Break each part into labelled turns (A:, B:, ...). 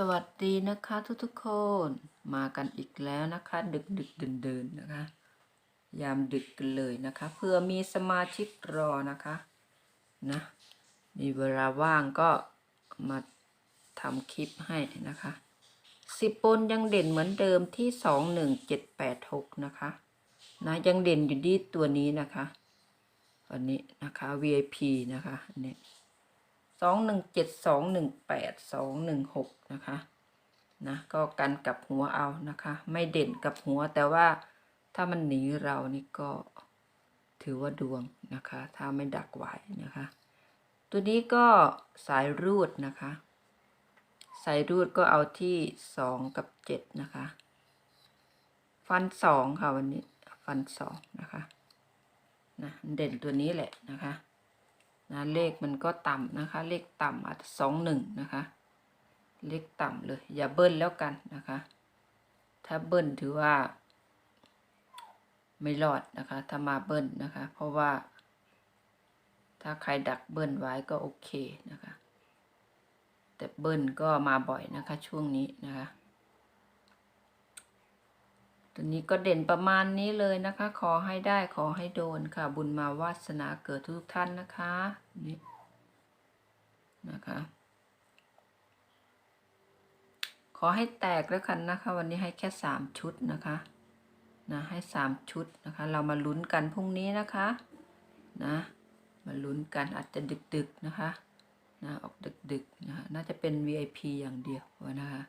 A: สวัสดีนะคะทุกๆคนมากันอีกแล้วนะคะ ดึกดึกเดินเดินนะคะ ยามดึกกันเลยนะคะเพื่อมีสมาชิกรอนะคะนะมีเวลาว่างก็มาทำคลิปให้นะคะสิบปนยังเด่นเหมือนเดิมที่สองหนึ่งเจ็ดแปดหกนะคะนะยังเด่นอยู่ที่ตัวนี้นะคะอันนี้นะคะ VIP นะคะอันนี้ สองหนึ่งเจ็ดสองหนึ่งแปดสองหนึ่งหกนะคะนะก็กันกับหัวเอานะคะ ไม่เด่นกับหัวแต่ว่าถ้ามันหนีเรานี่ก็ถือว่าดวงนะคะ ถ้าไม่ดักไว้นะคะ ตัวนี้ก็สายรูดนะคะ สายรูดก็เอาที่สองกับเจ็ดนะคะ ฟันสองค่ะวันนี้ฟันสองนะคะนะเด่นตัวนี้แหละนะคะ นะเลขมันก็ต่ำนะคะ เลขต่ำอาจจะสองหนึ่งนะคะ เลขต่ำเลย อย่าเบิ้ลแล้วกันนะคะ ถ้าเบิ้ลถือว่า ไม่รอดนะคะ ถ้ามาเบิ้ลนะคะ เพราะว่า ถ้าใครดักเบิ้ลไว้ก็โอเคนะคะ แต่เบิ้ลก็มาบ่อยนะคะ ช่วงนี้นะคะ ตัวนี้ก็เด่นประมาณนี้เลยนะคะ ขอให้ได้ขอให้โดนค่ะ บุญมาวาสนาเกิดทุกท่านนะคะนี่นะคะ ขอให้แตกแล้วกันนะคะ วันนี้ให้แค่สามชุดนะคะนะให้สามชุดนะคะ เรามาลุ้นกันพรุ่งนี้นะคะนะมาลุ้นกันอาจจะดึกๆนะคะนะออกดึกๆนะคะน่าจะเป็น VIP อย่างเดียวนะคะ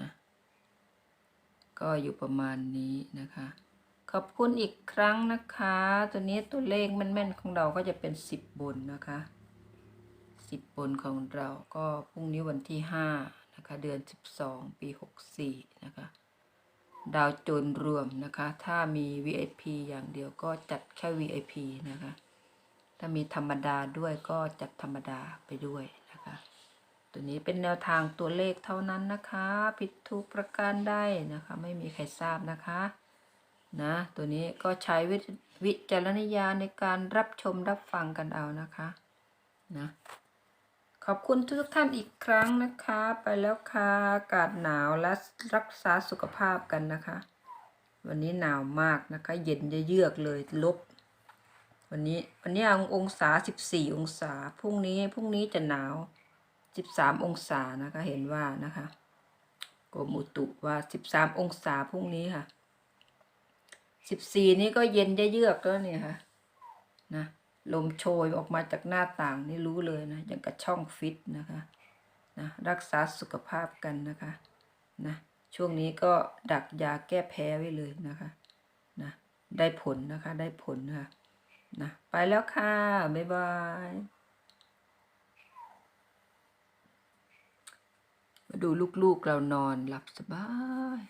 A: นะ ก็อยู่ประมาณนี้นะคะ ขอบคุณอีกครั้งนะคะ ตัวนี้ตัวเลขแม่นๆของเราก็จะเป็นสิบบนนะคะสิบบนของเราก็พรุ่งนี้วันที่ห้านะคะ เดือนสิบสองปีหกสี่นะคะ ดาวโจนรวมนะคะ ถ้ามี VIP อย่างเดียวก็จัดแค่ VIP นะคะ ถ้ามีธรรมดาด้วยก็จัดธรรมดาไปด้วย ตัวนี้เป็นแนวทางตัวเลขเท่านั้นนะคะ ผิดถูกประการได้นะคะ ไม่มีใครทราบนะคะนะตัวนี้ก็ใช้วิวจารณญาณในการรับชมรับฟังกันเอานะคะนะขอบคุณทุกท่านอีกครั้งนะคะ ไปแล้วค่ะอากาศหนาวและรักษาสุขภาพกันนะคะ วันนี้หนาวมากนะคะ เย็นเยือกเลยลบ วันนี้วันนี้องศาสิบสี่องศาพรุ่งนี้พรุ่งนี้จะหนาว สิบสามองศานะคะเห็นว่านะคะกรมอุตุว่าสิบสามองศาพรุ่งนี้ค่ะสิบสี่นี้ก็เย็นเยือกแล้วเนี่ยค่ะนะลมโชยออกมาจากหน้าต่างนี่รู้เลยนะอย่างกับช่องฟิตนะคะนะรักษาสุขภาพกันนะคะนะช่วงนี้ก็ดักยาแก้แพ้ไว้เลยนะคะนะได้ผลนะคะได้ผลค่ะนะไปแล้วค่ะ บ๊ายบาย มา ดูลูกๆเรานอนหลับสบาย